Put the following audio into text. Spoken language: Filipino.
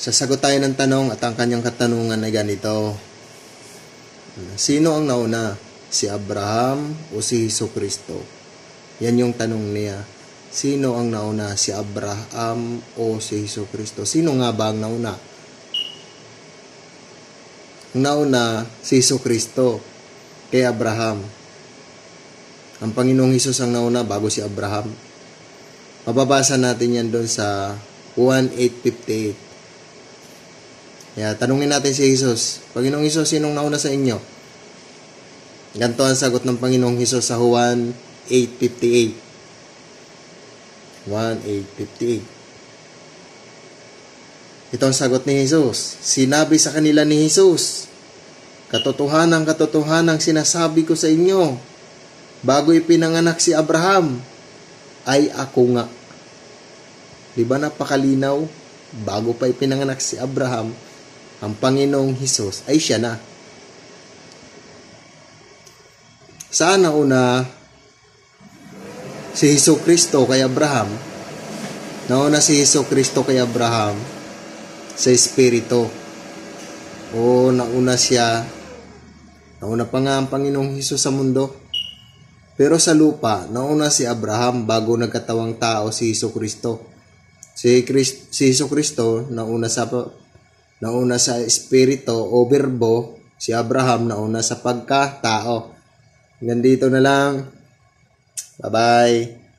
Sasagot tayo ng tanong at ang kanyang katanungan ay ganito. Sino ang nauna? Si Abraham o si Hesus Kristo? Yan yung tanong niya. Sino ang nauna? Si Abraham o si Hesus Kristo? Sino nga ba ang nauna? Ang nauna, si Hesus Kristo kay Abraham. Ang Panginoong Hesus ang nauna bago si Abraham. Mababasa natin yan doon sa 1.858. Kaya tanungin natin si Jesus. Panginoong Hesus, sinong nauna sa inyo? Ganito ang sagot ng Panginoong Hesus sa Juan 8.58. 1.858. Ito ang sagot ni Jesus. Sinabi sa kanila ni Jesus, Katotohanan, katotohanan sinasabi ko sa inyo, bago ipinanganak si Abraham, ay ako nga. Di ba napakalinaw? Bago pa ipinanganak si Abraham, ang Panginoong Hesus ay siya na. Saan nauna si Hesus Kristo kay Abraham? Nauna si Hesus Kristo kay Abraham sa Espiritu. O nauna siya, nauna pa nga ang Panginoong Hesus sa mundo. Pero sa lupa, nauna si Abraham bago nagkatawang tao si Hesus Kristo. Si, Christ, si Hesus Kristo nauna sa nauna sa espiritu o berbo, si Abraham nauna sa pagkatao. Hanggang dito na lang. Bye-bye.